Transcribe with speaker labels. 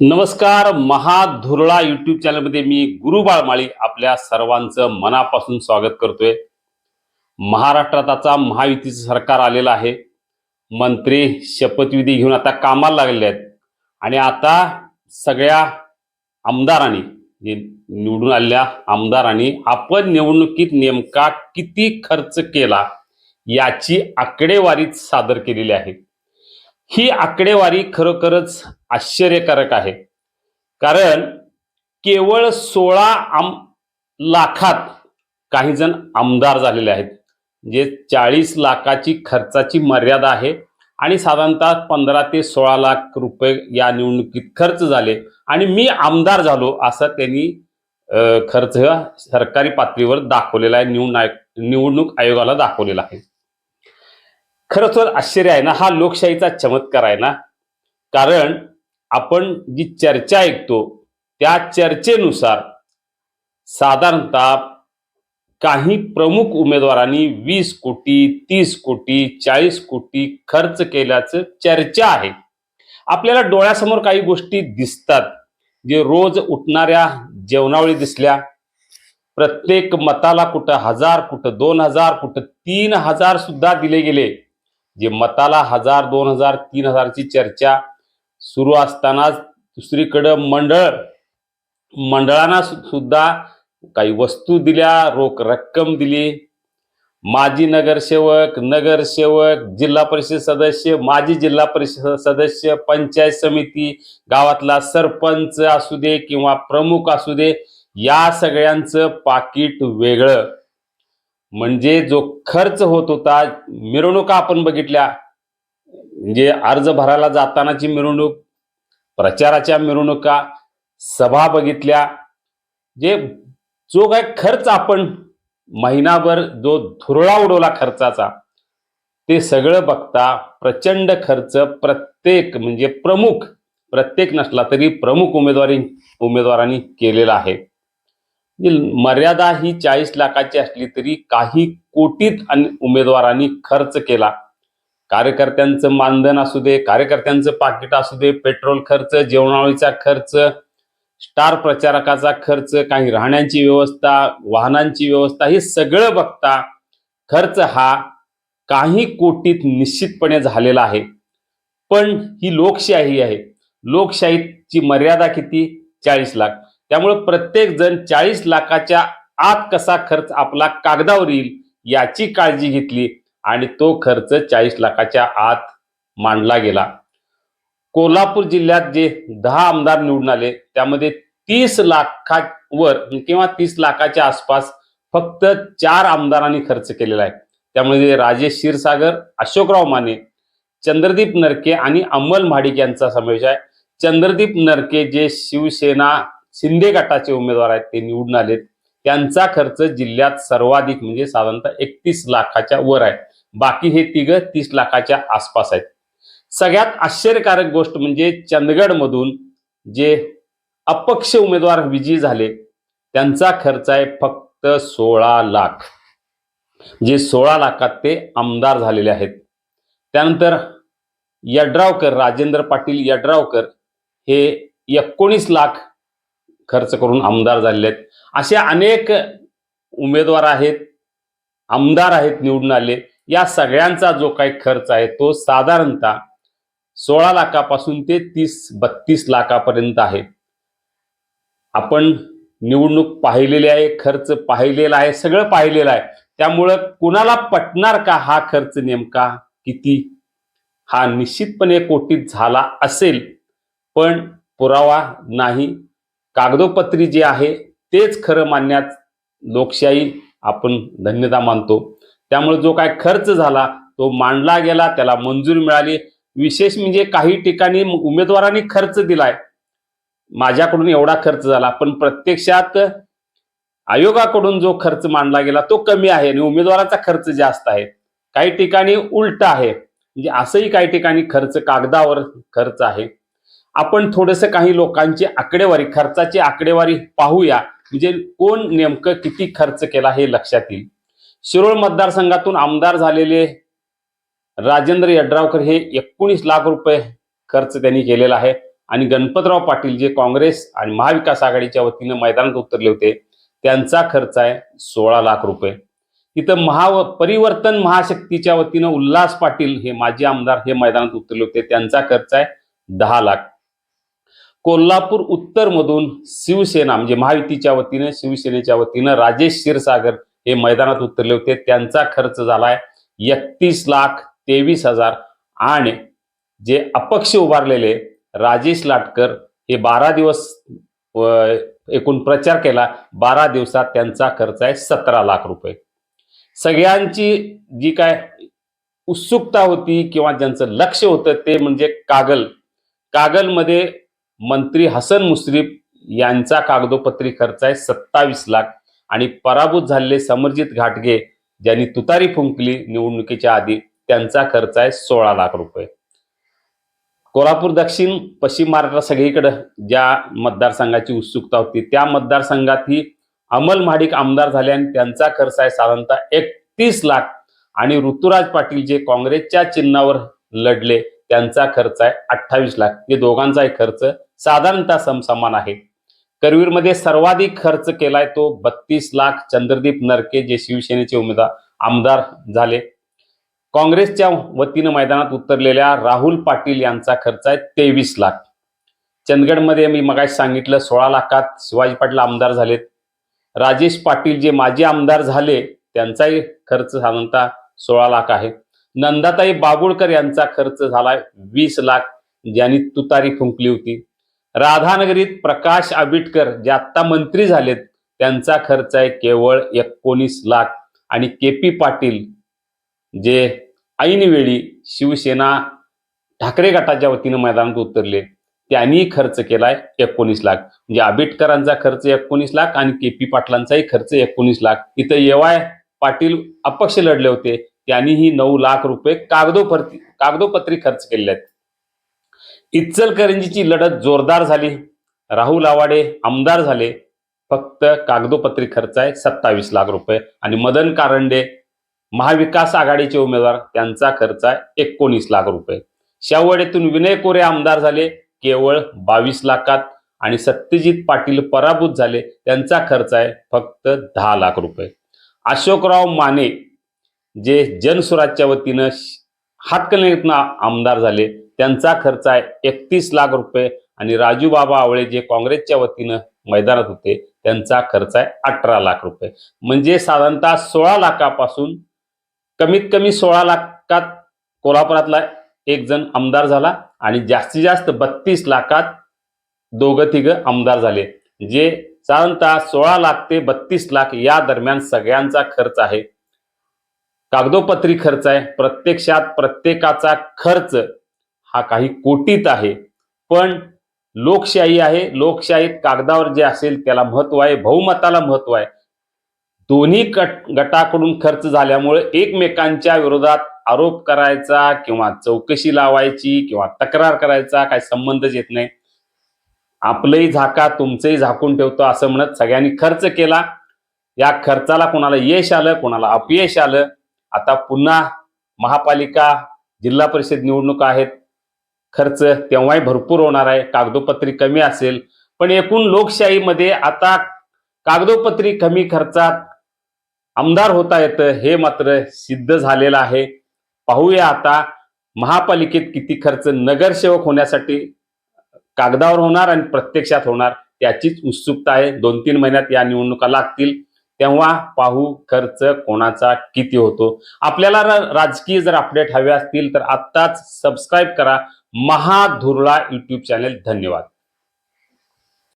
Speaker 1: नमस्कार महाधुरळा युट्यूब चॅनलमध्ये मी गुरु माळी आपल्या सर्वांचं मनापासून स्वागत करतोय. महाराष्ट्रात आता महायुतीचं सरकार आलेलं आहे. मंत्री शपथविधी घेऊन आता कामाला लागलेले आहेत. आणि आता सगळ्या आमदारांनी जे निवडून आलेल्या आमदारांनी आपण निवडणुकीत नेमका किती खर्च केला याची आकडेवारी सादर केलेली आहे. ही आकडेवारी खरोखरच आश्चर्यकारक आहे. कारण केवळ सोळा आम लाखात काही जण आमदार झालेले आहेत. जे चाळीस लाखाची खर्चाची मर्यादा आहे आणि साधारणतः पंधरा ते सोळा लाख रुपये या निवडणुकीत खर्च झाले आणि मी आमदार झालो असं त्यांनी खर्च हा सरकारी पातळीवर दाखवलेला आहे. निवडणूक निवडणूक आयोगाला दाखवलेला आहे. खरं तर आश्चर्य आहे ना हा लोकशाहीचा चमत्कार आहे ना. कारण आपण जी चर्चा ऐकतो त्या चर्चेनुसार साधारणतः काही प्रमुख उमेदवारांनी वीस कोटी तीस कोटी चाळीस कोटी खर्च केल्याचं चर्चा आहे. आपल्याला डोळ्यासमोर काही गोष्टी दिसतात जे रोज उठणाऱ्या जेवणावळी दिसल्या. प्रत्येक मताला कुठं हजार कुठं दोन हजार कुठं तीन हजार सुद्धा दिले गेले. जे मताला हजार दोन हजार तीन हजारची चर्चा सुरू असतानाच दुसरीकडं मंडळ मंडळांना सु- सुद्धा काही वस्तू दिल्या रोख रक्कम दिली. माजी नगरसेवक नगरसेवक जिल्हा परिषद सदस्य माजी जिल्हा परिषद सदस्य पंचायत समिती गावातला सरपंच असू दे किंवा प्रमुख असू दे या सगळ्यांचं पाकिट वेगळं. म्हणजे जो खर्च होत होता मिरवणुका आपण बघितल्या. म्हणजे अर्ज भरायला जातानाची मिरवणूक प्रचाराच्या मिरवणुका सभा बघितल्या. जे जो काय खर्च आपण महिनाभर जो धुरळा उडवला खर्चाचा ते सगळं बघता प्रचंड खर्च प्रत्येक म्हणजे प्रमुख प्रत्येक नसला तरी प्रमुख उमेदवारी उमेदवारांनी केलेला आहे. मर्यादा ही चाळीस लाखाची असली तरी काही कोटीत अन- उमेदवारांनी खर्च केला. कार्यकर्त्यांचं मानधन असू दे कार्यकर्त्यांचं पाकिट असू दे पेट्रोल खर्च जेवणावळीचा खर्च स्टार प्रचारकाचा खर्च काही राहण्याची व्यवस्था वाहनांची व्यवस्था हे सगळं बघता खर्च हा काही कोटीत निश्चितपणे झालेला आहे. पण ही लोकशाही आहे. लोकशाहीची मर्यादा किती? चाळीस लाख. त्यामुळे प्रत्येक जण चाळीस लाखाच्या आत कसा खर्च आपला कागदावर येईल याची काळजी घेतली आणि तो खर्च चाळीस लाखाच्या आत मांडला गेला. कोल्हापूर जिल्ह्यात जे दहा आमदार निवडून आले त्यामध्ये तीस लाखावर किंवा तीस लाखाच्या आसपास फक्त चार आमदारांनी खर्च केलेला आहे. त्यामुळे राजेश क्षीरसागर अशोकराव माने चंद्रदीप नरके आणि अंमल महाडिक यांचा समावेश आहे. चंद्रदीप नरके जे शिवसेना शिंदे गटाचे उमेदवार आहेत ते निवडून आलेत. त्यांचा खर्च जिल्ह्यात सर्वाधिक म्हणजे साधारणतः एकतीस लाखाच्या वर आहे. बाकी हे तिघ तीस लाखाच्या आसपास आहेत. सगळ्यात आश्चर्यकारक गोष्ट म्हणजे चंदगडमधून जे अपक्ष उमेदवार विजयी झाले त्यांचा खर्च आहे फक्त सोळा लाख. जे सोळा लाखात ते आमदार झालेले आहेत. त्यानंतर यड्रावकर राजेंद्र पाटील यड्रावकर हे एकोणीस लाख खर्च करून आमदार झालेले आहेत. असे अनेक उमेदवार आहेत आमदार आहेत निवडून आले. या सगळ्यांचा जो काही खर्च आहे तो साधारणतः सोळा लाखापासून ते तीस बत्तीस लाखापर्यंत आहे. आपण निवडणूक पाहिलेली आहे खर्च पाहिलेला आहे सगळं पाहिलेलं आहे. त्यामुळं कुणाला पटणार का हा खर्च नेमका किती? हा निश्चितपणे कोटीत झाला असेल. पण पुरावा नाही कागदोपत्री जे आहे तेच खरं मानण्यात लोकशाही आपण धन्यता मानतो. त्यामुळे जो काय खर्च झाला तो मांडला गेला त्याला मंजुरी मिळाली. विशेष म्हणजे काही ठिकाणी उमेदवारांनी खर्च दिलाय. माझ्याकडून एवढा खर्च झाला पण प्रत्यक्षात आयोगाकडून जो खर्च मांडला गेला तो कमी आहे आणि उमेदवाराचा खर्च जास्त आहे. काही ठिकाणी उलट आहे. म्हणजे असंही काही ठिकाणी खर्च कागदावर खर्च आहे. आपण थोडंसं काही लोकांची आकडेवारी खर्चाची आकडेवारी पाहूया. म्हणजे कोण नेमकं किती खर्च केला हे लक्षात येईल. शिरोळ मतदारसंघातून आमदार झालेले राजेंद्र यड्रावकर हे एकोणीस लाख रुपये खर्च त्यांनी केलेला आहे. आणि गणपतराव पाटील जे काँग्रेस आणि महाविकास आघाडीच्या वतीनं मैदानात उतरले होते त्यांचा खर्च आहे सोळा लाख रुपये. इथं महा परिवर्तन महाशक्तीच्या वतीनं उल्हास पाटील हे माजी आमदार हे मैदानात उतरले होते त्यांचा खर्च आहे दहा लाख. कोल्हापूर उत्तरमधून शिवसेना म्हणजे महायुतीच्या वतीनं शिवसेनेच्या वतीनं राजेश क्षीरसागर हे मैदानात उतरले होते. त्यांचा खर्च झालाय एकतीस लाख तेवीस हजार आणि जे अपक्ष उभारलेले राजेश लाटकर हे बारा दिवस एकूण प्रचार केला. बारा दिवसात त्यांचा खर्च आहे सतरा लाख रुपये. सगळ्यांची जी काय उत्सुकता होती किंवा ज्यांचं लक्ष होतं ते म्हणजे कागल. कागलमध्ये मंत्री हसन मुश्रीफ यांचा कागदोपत्री खर्च आहे सत्तावीस लाख आणि पराभूत झालेले समरजित घाटगे ज्यांनी तुतारी फुंकली निवडणुकीच्या आधी त्यांचा खर्च आहे सोळा लाख रुपये. कोल्हापूर दक्षिण पश्चिम महाराष्ट्र सगळीकडे ज्या मतदारसंघाची उत्सुकता होती त्या मतदारसंघातही अमल महाडिक आमदार झाले आणि त्यांचा खर्च आहे साधारणतः एकतीस लाख. आणि ऋतुराज पाटील जे काँग्रेसच्या चिन्हावर लढले त्यांचा खर्च आहे अठ्ठावीस लाख. हे दोघांचाही खर्च साधारणतः समसमान आहे. करवीरमध्ये सर्वाधिक खर्च केलाय तो बत्तीस लाख चंद्रदीप नरके जे शिवसेनेचे उमेदवार आमदार झाले. काँग्रेसच्या वतीनं मैदानात उतरलेल्या राहुल पाटील यांचा खर्च आहे तेवीस लाख. चंदगडमध्ये मी मगाशी सांगितलं सोळा लाखात शिवाजी पाटील आमदार झालेत. राजेश पाटील जे माजी आमदार झाले त्यांचाही खर्च साधारणतः सोळा लाख आहे. नंदाताई बाबुळकर यांचा खर्च झालाय वीस लाख ज्यांनी तुतारी फुंकली होती. राधानगरीत प्रकाश आबिटकर जे आत्ता मंत्री झालेत त्यांचा खर्च आहे केवळ एकोणीस लाख. आणि के पी पाटील जे ऐनवेळी शिवसेना ठाकरे गटाच्या वतीनं मैदानात उतरले त्यांनी खर्च केलाय एकोणीस लाख. म्हणजे आबिटकरांचा खर्च एकोणीस लाख आणि के पी पाटलांचाही खर्च एकोणीस लाख. इथं येवाय पाटील अपक्ष लढले होते. त्यांनीही नऊ लाख रुपये कागदोपत्री कागदोपत्री खर्च केले आहेत. इच्चलकरंजीची लढत जोरदार झाली. राहुल आवाडे आमदार झाले. फक्त कागदोपत्री खर्च आहे सत्तावीस लाख रुपये. आणि मदन कारंडे महाविकास आघाडीचे उमेदवार त्यांचा खर्च आहे एकोणीस लाख रुपये. शाववाडीतून विनय कोरे आमदार झाले केवळ बावीस लाखात. आणि सत्यजित पाटील पराभूत झाले त्यांचा खर्च आहे फक्त दहा लाख रुपये. अशोकराव माने जे जनसुराजच्या वतीनं हातकणंगलेतनं आमदार झाले त्यांचा खर्च आहे एकतीस लाख रुपये आणि राजू बाबा आवळे जे काँग्रेसच्या वतीनं मैदानात होते त्यांचा खर्च आहे अठरा लाख रुपये. म्हणजे साधारणतः सोळा लाखापासून कमीत कमी सोळा लाखात कोल्हापुरातला एक जण आमदार झाला आणि जास्तीत जास्त बत्तीस लाखात दोघं तिघं आमदार झाले. जे साधारणतः सोळा लाख ते बत्तीस लाख या दरम्यान सगळ्यांचा खर्च आहे. कागदोपत्री खर्च आहे. प्रत्यक्षात प्रत्येकाचा खर्च हा काही कोटीत आहे. पण लोकशाही आहे. लोकशाहीत कागदावर जे असेल त्याला महत्त्व आहे. बहुमताला महत्त्व आहे. दोन्ही गट गटाकडून खर्च झाल्यामुळे एकमेकांच्या विरोधात आरोप करायचा किंवा चौकशी लावायची किंवा तक्रार करायचा काही संबंधच येत नाही. आपलंही झाका तुमचंही झाकून ठेवतो असं म्हणत सगळ्यांनी खर्च केला. या खर्चाला कोणाला यश आलं कोणाला अपयश आलं आता पुन्हा महापालिका जिल्हा परिषद निवडणुका आहेत. खर्च तेव्हाही भरपूर होणार आहे. कागदोपत्री कमी असेल. पण एकूण लोकशाहीमध्ये आता कागदोपत्री कमी खर्चात आमदार होता येतं हे मात्र सिद्ध झालेलं आहे. पाहूया आता महापालिकेत किती खर्च नगरसेवक होण्यासाठी कागदावर होणार आणि प्रत्यक्षात होणार त्याचीच उत्सुकता आहे. दोन तीन महिन्यात या निवडणुका लागतील. तेव्हा पाहू खर्च कोणाचा किती होतो. आपल्याला राजकीय जर अपडेट हवे असतील तर आत्ताच सबस्क्राईब करा. महाधुरळा युट्यूब चॅनेल धन्यवाद.